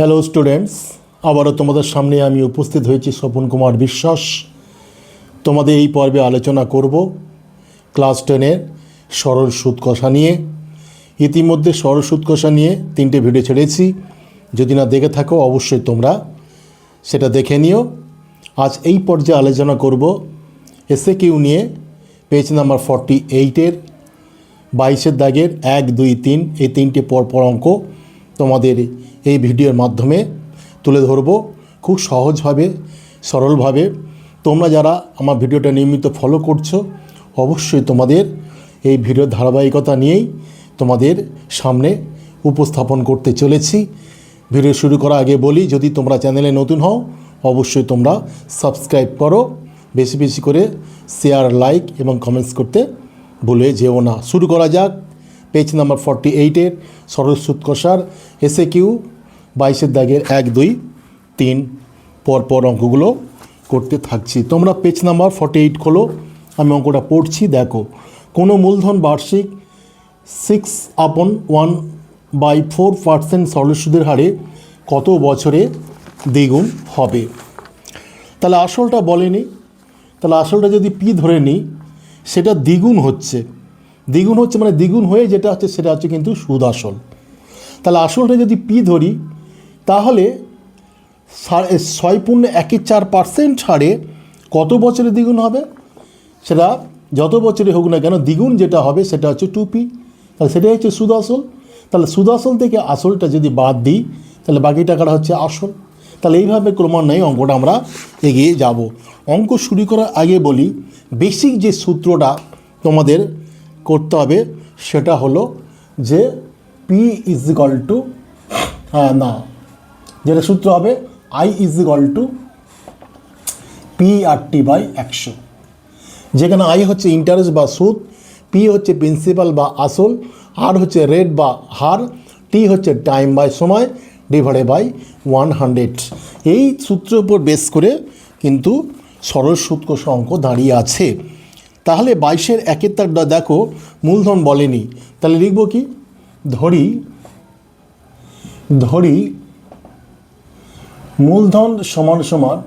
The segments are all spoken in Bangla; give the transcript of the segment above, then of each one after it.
হ্যালো স্টুডেন্টস আবারও তোমাদের সামনে আমি উপস্থিত হয়েছি স্বপন কুমার বিশ্বাস। তোমাদের এই পর্বে আলোচনা করব ক্লাস টেনের সরল সুদ কষা নিয়ে। ইতিমধ্যে সরল সুদ কষা নিয়ে তিনটে ভিডিও ছেড়েছি। যদি না দেখে থাকো, অবশ্যই তোমরা সেটা দেখে নিও। আজ এই পর্যায়ে আলোচনা করব এসে কিউ নিয়ে পেজ নাম্বার ফর্টি এইটের বাইশের দাগের এক, দুই, তিন, এই তিনটে পরপর অঙ্ক তোমাদের এই ভিডিওর মাধ্যমে তুলে ধরব খুব সহজভাবে, সরলভাবে। তোমরা যারা আমার ভিডিওটা নিয়মিত ফলো করছ, অবশ্যই তোমাদের এই ভিডিওর ধারাবাহিকতা নিয়েই তোমাদের সামনে উপস্থাপন করতে চলেছি। ভিডিও শুরু করার আগে বলি, যদি তোমরা চ্যানেলে নতুন হও, অবশ্যই তোমরা সাবস্ক্রাইব করো। বেশি বেশি করে শেয়ার লাইক এবং কমেন্টস করতে ভুলে যেও না। শুরু করা যাক। পেজ নাম্বার ফর্টি এইটের সরস্বত কষার এসে কিউ বাইশের দাগের এক, দুই, তিন পর পর অঙ্কগুলো করতে থাকছি। তোমরা পেজ নাম্বার ফর্টি এইট খোলো, আমি অঙ্কটা পড়ছি, দেখো। কোনো মূলধন বার্ষিক সিক্স আপন ওয়ান বাই ফোর পার্সেন্ট সরল সুদের হারে কত বছরে দ্বিগুণ হবে? তাহলে আসলটা বলেনি। তাহলে আসলটা যদি পি ধরে নিই, সেটা দ্বিগুণ হচ্ছে। দ্বিগুণ হচ্ছে মানে দ্বিগুণ হয়ে যেটা হচ্ছে সেটা হচ্ছে কিন্তু সুদ আসল। তাহলে আসলটা যদি পি ধরি, তাহলে ছয় পূর্ণ একের চার পার্সেন্ট ছাড়ে কত বছরে দ্বিগুণ হবে? সেটা যত বছরে হোক না কেন দ্বিগুণ যেটা হবে সেটা হচ্ছে টু পি তাহলে সেটাই হচ্ছে সুদ আসল। তাহলে সুদ আসল থেকে আসলটা যদি বাদ দিই, তাহলে বাকি টাকাটা হচ্ছে আসল। তাহলে এইভাবে ক্রমান্বয়ে অঙ্কটা আমরা এগিয়ে যাব। অঙ্ক শুরু করার আগে বলি বেসিক যে সূত্রটা তোমাদের করতে হবে, সেটা হলো যে পি ইজ ইকাল টু না, যেটা সূত্র হবে I is equal to P R T by একশো। যেখানে আই হচ্ছে ইন্টারেস্ট বা সুদ পি হচ্ছে প্রিন্সিপাল বা আসল আর হচ্ছে রেট বা হার টি হচ্ছে টাইম বাই সময় ডিভাইডেড বাই ওয়ান হান্ড্রেড এই সূত্রের উপর বেস করে কিন্তু সরল কোষ অঙ্ক দাঁড়িয়ে আছে। তাহলে বাইশের একের তারটা দেখো, মূলধন বলেনি। তাহলে লিখব কি? ধরি ধরি, মূলধন সমান সমান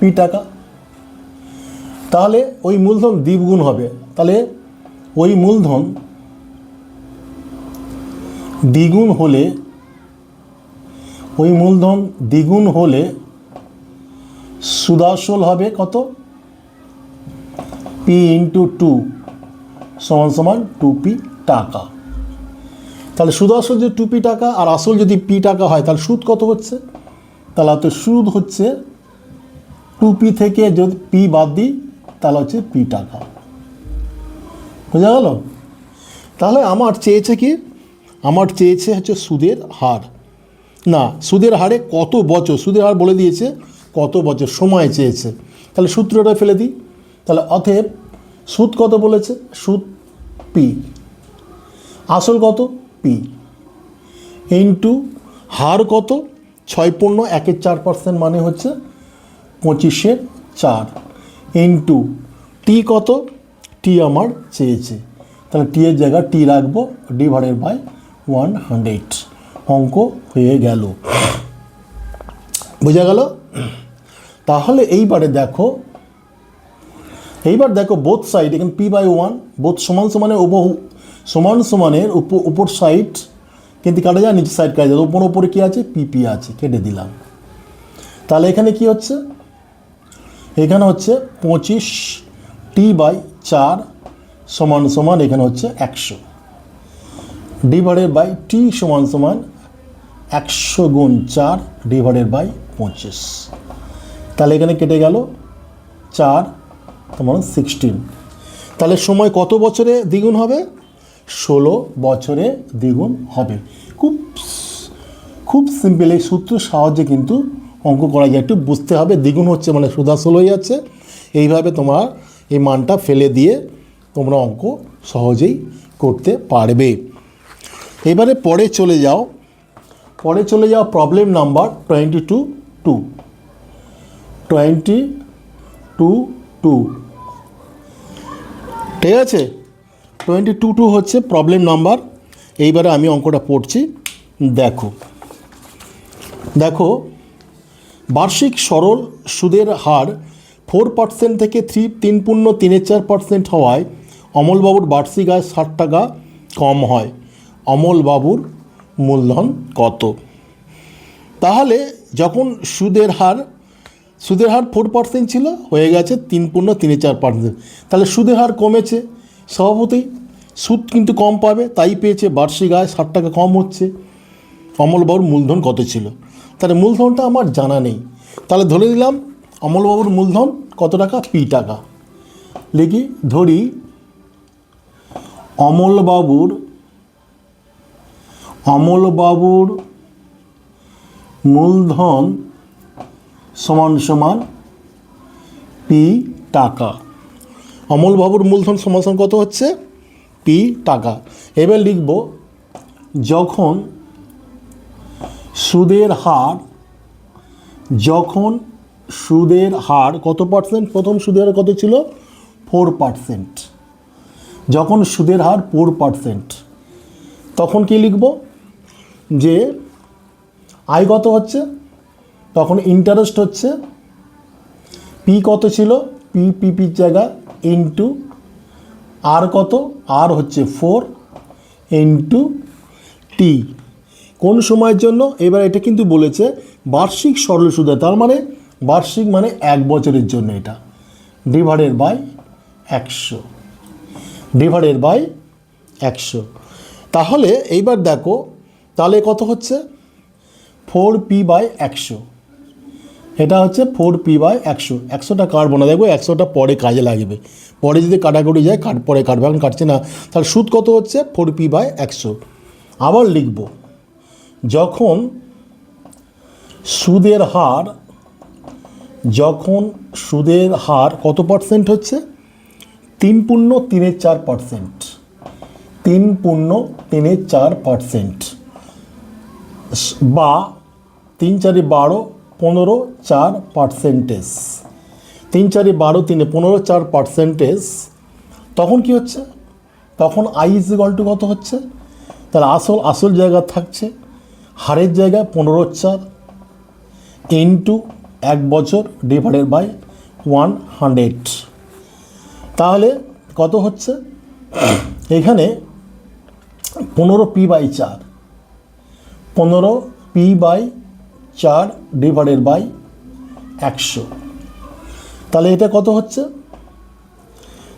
পি টাকা। তাহলে ওই মূলধন দ্বিগুণ হবে। তাহলে ওই মূলধন দ্বিগুণ হলে, ওই মূলধন দ্বিগুণ হলে সুদাসল হবে কত? পি ইন্টু টু সমান সমান টু পি টাকা। তাহলে সুদ আসল যদি টু পি টাকা আর আসল যদি পি টাকা হয়, তাহলে সুদ কত হচ্ছে? তাহলে তো সুদ হচ্ছে টু পি থেকে যদি পি বাদ দিই, তাহলে হচ্ছে পি টাকা। বোঝা গেল? তাহলে আমার চেয়েছে কি? আমার চেয়েছে হচ্ছে সুদের হার। না, সুদের হারে কত বছর? সুদের হার বলে দিয়েছে কত বছর? সময় চেয়েছে। তাহলে সূত্রটা ফেলে দিই। তাহলে অতএব সুদ কত বলেছে? সুদ পি আসল কত? পি ইন্টু হার কত? ছয় পূর্ণ একের চার পার্সেন্ট মানে হচ্ছে পঁচিশের চার। ইন্টু টি কত? টি আমার চেয়েছে। তাহলে টি এর জায়গায় টি রাখব ডিভাইডেড বাই ওয়ান হান্ড্রেড অঙ্ক হয়ে গেল। বোঝা গেল? তাহলে এইবারে দেখো এইবার দেখো বোথ সাইড এখানে পি বাই ওয়ান বোথ সমান সমানের উপহু সমান সমানের উপ উপর সাইড কিন্তু কাটা যায়? নিচের সাইড কাটা যায়। উপর উপরে কী আছে? পিপি আছে। কেটে দিলাম। তাহলে এখানে কি হচ্ছে? এখানে হচ্ছে পঁচিশ টি বাই চার সমান সমান এখানে হচ্ছে একশো। ডিভাইডেড বাই টি সমান সমান একশো গুণ চার ডিভাইডেড বাই পঁচিশ। তাহলে এখানে কেটে গেল চার তোমার সিক্সটিন তাহলে সময় কত বছরে দ্বিগুণ হবে? ষোলো বছরে দ্বিগুণ হবে। খুব খুব সিম্পল এই সূত্র সাহায্যে কিন্তু অঙ্ক করা যায়। একটু বুঝতে হবে, দ্বিগুণ হচ্ছে মানে সুদাসল হয়ে যাচ্ছে। এইভাবে তোমার এই মানটা ফেলে দিয়ে তোমরা অঙ্ক সহজেই করতে পারবে। এবারে পরে চলে যাও। পরে চলে যাও problem number twenty two two twenty two two. ঠিক আছে? টোয়েন্টি টু টু হচ্ছে প্রবলেম নাম্বার এইবারে আমি অঙ্কটা পড়ছি। দেখো। দেখো, বার্ষিক সরল সুদের হার ফোর পার্সেন্ট থেকে থ্রি তিন পূর্ণ তিনের চার পার্সেন্ট হওয়ায় অমলবাবুর বার্ষিক আয় ষাট টাকা কম হয়। অমলবাবুর মূলধন কত? তাহলে যখন সুদের হার সুদের হার ফোর পার্সেন্ট ছিল, হয়ে গেছে তিন পূর্ণ তিনে চার পার্সেন্ট তাহলে সুদের হার কমেছে, স্বভাবতই। সুদ কিন্তু কম পাবে, তাই পেয়েছে বার্ষিক আয় ষাট টাকা কম হচ্ছে। অমলবাবুর মূলধন কত ছিল? তাহলে মূলধনটা আমার জানা নেই। তাহলে ধরে নিলাম অমলবাবুর মূলধন কত টাকা? পি টাকা। লিখি, ধরি অমলবাবুর অমলবাবুর মূলধন সমান সমান পি টাকা। অমলবাবুর মূলধন সমান সমান কত হচ্ছে? পি টাকা। এবার লিখব, যখন সুদের হার, যখন সুদের হার কত পার্সেন্ট প্রথম সুদের হার কত ছিল? ফোর পার্সেন্ট যখন সুদের হার ফোর পার্সেন্ট তখন কি লিখব? যে আয় কত হচ্ছে? তখন ইন্টারেস্ট হচ্ছে পি কত ছিল? পি পি পির ইন্টু আর কত? আর হচ্ছে ফোর ইন্টু টি কোন সময়ের জন্য? এবার এটা কিন্তু বলেছে বার্ষিক সরল সুদে, তার মানে বার্ষিক মানে এক বছরের জন্য এটা। ডিভাইডেড বাই একশো। ডিভাইডেড বাই একশো। তাহলে এইবার দেখো, তাহলে কত হচ্ছে? ফোর পি বাই একশো। এটা হচ্ছে ফোর পি বাই একশো। একশোটা কাটবো না দেখব, একশোটা পরে কাজে লাগবে। পরে যদি কাটাকুটি যায়, কাট, পরে কাটবে। এখন কাটছে না। তাহলে সুদ কত হচ্ছে? ফোর পি বাই একশো। আবার লিখব, যখন সুদের হার, যখন সুদের হার কত পার্সেন্ট হচ্ছে? তিন পূর্ণ তিনের চার পার্সেন্ট তিন পূর্ণ তিনের চার পার্সেন্ট বা তিন চারি বারো পনেরো চার পার্সেন্টেজ তিন চারি বারো, তিনে পনেরো চার পার্সেন্টেজ তখন কি হচ্ছে? তখন আই ইজ টু কত হচ্ছে? তাহলে আসল আসল জায়গা থাকছে হারের জায়গায় পনেরো চার ইন্টু এক বছর ডিভাইডেড বাই ওয়ান হান্ড্রেড তাহলে কত হচ্ছে? এখানে পনেরো পি বাই চার। পনেরো পি বাই চার ডিভাইডেড বাই একশো। তাহলে এটা কত হচ্ছে?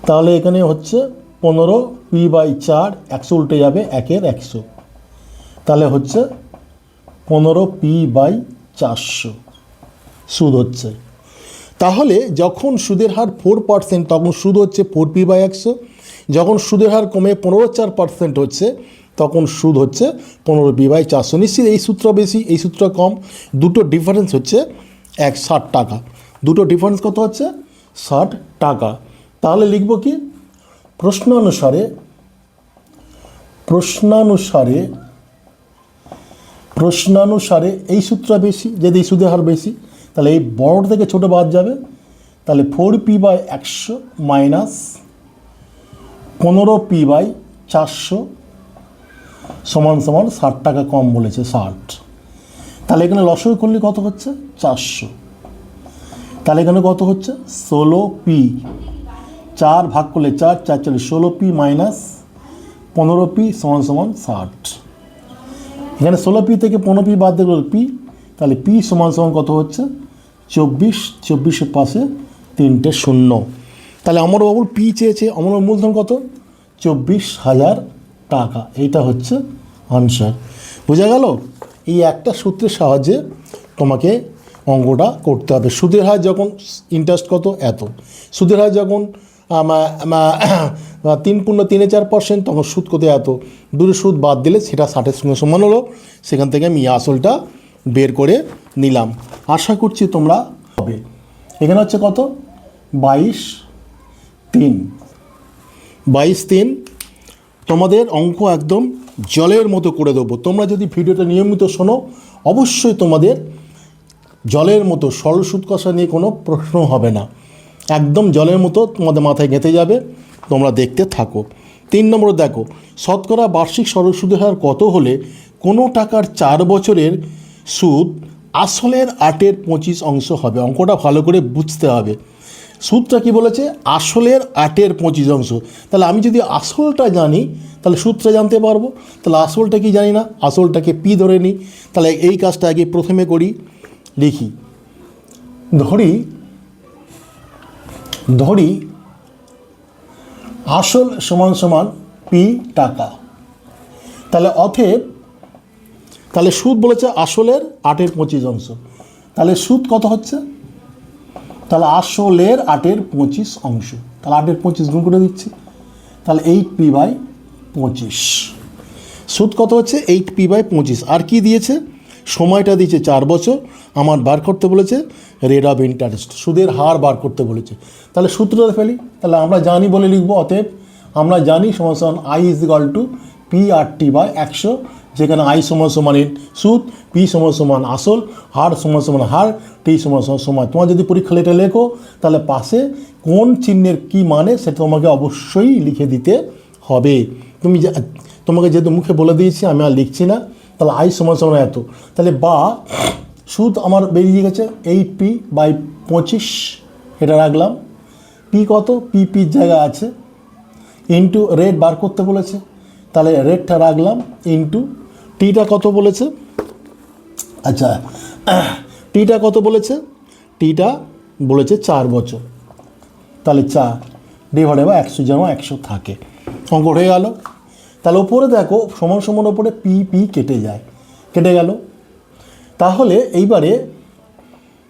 তাহলে এখানে হচ্ছে পনেরো পি বাই চার একশো উল্টে যাবে একের একশো। তাহলে হচ্ছে পনেরো পি বাই চারশো সুদ হচ্ছে। তাহলে যখন সুদের হার ফোর পার্সেন্ট তখন সুদ হচ্ছে ফোর পি বাই একশো। যখন সুদের হার কমে পনেরো চার পার্সেন্ট হচ্ছে তখন সুদ হচ্ছে পনেরো পি বাই চারশো নিশ্চিত এই সূত্র বেশি, এই সূত্র কম। দুটো ডিফারেন্স হচ্ছে এক ষাট টাকা। দুটো ডিফারেন্স কত হচ্ছে? ষাট টাকা। তাহলে লিখব কি? প্রশ্নানুসারে প্রশ্নানুসারে প্রশ্নানুসারে এই সূত্রটা বেশি, যদি এই সুদের হার বেশি, তাহলে এই বড় থেকে ছোট বাদ যাবে। তাহলে ফোর পি বাই একশো মাইনাস পনেরো পি বাই চারশো সমান সমান ষাট টাকা কম বলেছে ষাট। তাহলে এখানে লসই করলে কত হচ্ছে? চারশো। তাহলে এখানে কত হচ্ছে? ষোলো পি। চার ভাগ করলে চার চার চল্লিশ ষোলো পি মাইনাস পনেরো পি সমান সমান ষাট। এখানে ষোলো পি থেকে পনেরো পি বাদ দিলে পি, তাহলে পি সমান সমান কত হচ্ছে? চব্বিশ। চব্বিশের পাশে তিনটে শূন্য। তাহলে অমরবাবুর পি চেয়েছে অমর মূলধন কত? চব্বিশ হাজার টাকা। এইটা হচ্ছে আনসার বোঝা গেল? এই একটা সূত্রের সাহায্যে তোমাকে অঙ্কটা করতে হবে। সুদের হার যখন ইন্টারেস্ট কত? এত। সুদের হার যখন তিন পূর্ণ তিনে চার পার্সেন্ট তখন সুদ কত এত? দুটো সুদ বাদ দিলে সেটা ষাটের সঙ্গে সমান হলো। সেখান থেকে আমি আসলটা বের করে নিলাম। আশা করছি তোমরা হবে এখানে হচ্ছে কত? বাইশ তিন। বাইশ তিন তোমাদের অঙ্ক একদম জলের মতো করে দেবো। তোমরা যদি ভিডিওটা নিয়মিত শোনো, অবশ্যই তোমাদের জলের মতো সরল সুদ কষা নিয়ে কোনো প্রশ্ন হবে না। একদম জলের মতো তোমাদের মাথায় গেঁথে যাবে, তোমরা দেখতে থাকো। তিন নম্বর দেখো, শতকরা বার্ষিক সরল সুদের হার কত হলে কোনো টাকার চার বছরের সুদ আসলের আটের পঁচিশ অংশ হবে? অঙ্কটা ভালো করে বুঝতে হবে। সূত্রটা কি বলেছে? আসলের আটের পঁচিশ অংশ। তাহলে আমি যদি আসলটা জানি, তাহলে সূত্রটা জানতে পারব। তাহলে আসলটা কি জানি না? আসলটাকে পি ধরে নিই। তাহলে এই কাজটা আগে প্রথমে করি। লিখি ধরি। ধরি। আসল সমান সমান পি টাকা। তাহলে অথেব তাহলে সুদ বলেছে আসলের আটের পঁচিশ অংশ। তাহলে সুদ কত হচ্ছে? তাহলে আসলের আটের পঁচিশ অংশ। তাহলে আটের পঁচিশ গুণ করে দিচ্ছি। তাহলে এইট পি বাই পঁচিশ। সুদ কত হচ্ছে? এইট পি বাই পঁচিশ। আর কি দিয়েছে? সময়টা দিয়েছে চার বছর। আমার বার করতে বলেছে রেট অফ ইন্টারেস্ট সুদের হার বার করতে বলেছে। তাহলে সূত্রটা ফেলি। তাহলে আমরা জানি বলে লিখব, অতএব আমরা জানি সমান I is equal to P R T by একশো। যেখানে আই সমান সমান সুদ, পি সমান সমান আসল হার সমান সমান হার, টি সমান সমান সময় তোমার যদি পরীক্ষা লেটে লেখো, তাহলে পাশে কোন চিহ্নের কি মানে সেটা তোমাকে অবশ্যই লিখে দিতে হবে। তুমি তোমাকে যেহেতু মুখে বলে দিয়েছি, আমি আর লিখছি না, তাহলে আই সমান সমান এত। তাহলে বা, সুদ আমার বেরিয়ে গেছে এইট পি বাই পঁচিশ, এটা রাখলাম। পি কত? পি পির জায়গায় আছে। ইন্টু রেট বার করতে বলেছে। তাহলে রেটটা রাখলাম ইন্টু টিটা কত বলেছে? আচ্ছা টিটা কত বলেছে? টিটা বলেছে চার বছর। তাহলে চার ডিভাইডে বা একশো যেন একশো থাকে। অঙ্ক হয়ে গেল। তাহলে ওপরে দেখো, সমান সমান ওপরে পি পি কেটে যায়। কেটে গেল। তাহলে এইবারে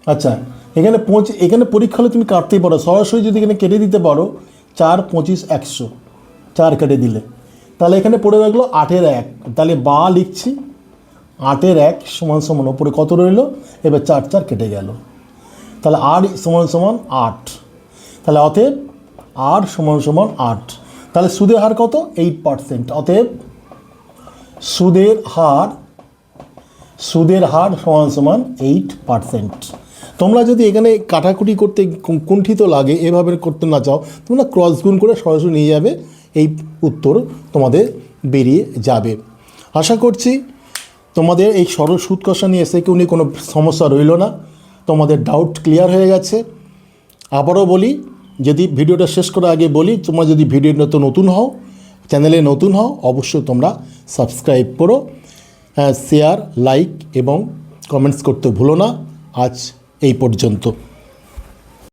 আচ্ছা এখানে পৌঁছে এখানে পরীক্ষা হলে তুমি কাটতেই পারো। সরাসরি যদি এখানে কেটে দিতে পারো, চার, পঁচিশ, একশো। চার কেটে দিলে। তাহলে এখানে পড়ে রাখল আটের এক। তাহলে বা লিখছি, আটের এক সমান সমান ওপরে কত রইল? এবার চার চার কেটে গেল। তাহলে আর সমান সমান আট। তাহলে অতএব আর সমান সমান আট। তাহলে সুদের হার কত? এইট পার্সেন্ট অতএব সুদের হার সুদের হার সমান সমান এইট পার্সেন্ট তোমরা যদি এখানে কাটাকুটি করতে কুণ্ঠিত লাগে, এভাবে করতে না চাও, তোমরা ক্রস গুণ করে সরাসরি নিয়ে যাবে। এই উত্তর তোমাদের বেরিয়ে যাবে। আশা করছি তোমাদের এই সরল সুদ কষা নিয়ে এসে কেউ নিয়ে কোনো সমস্যা রইল না। তোমাদের ডাউট ক্লিয়ার হয়ে গেছে। আবারও বলি, যদি ভিডিওটা শেষ করার আগে বলি, তোমরা যদি ভিডিওটা তো নতুন হও, চ্যানেলে নতুন হও, অবশ্যই তোমরা সাবস্ক্রাইব করো। হ্যাঁ শেয়ার লাইক এবং কমেন্টস করতে ভুলো না। আজ এই পর্যন্ত।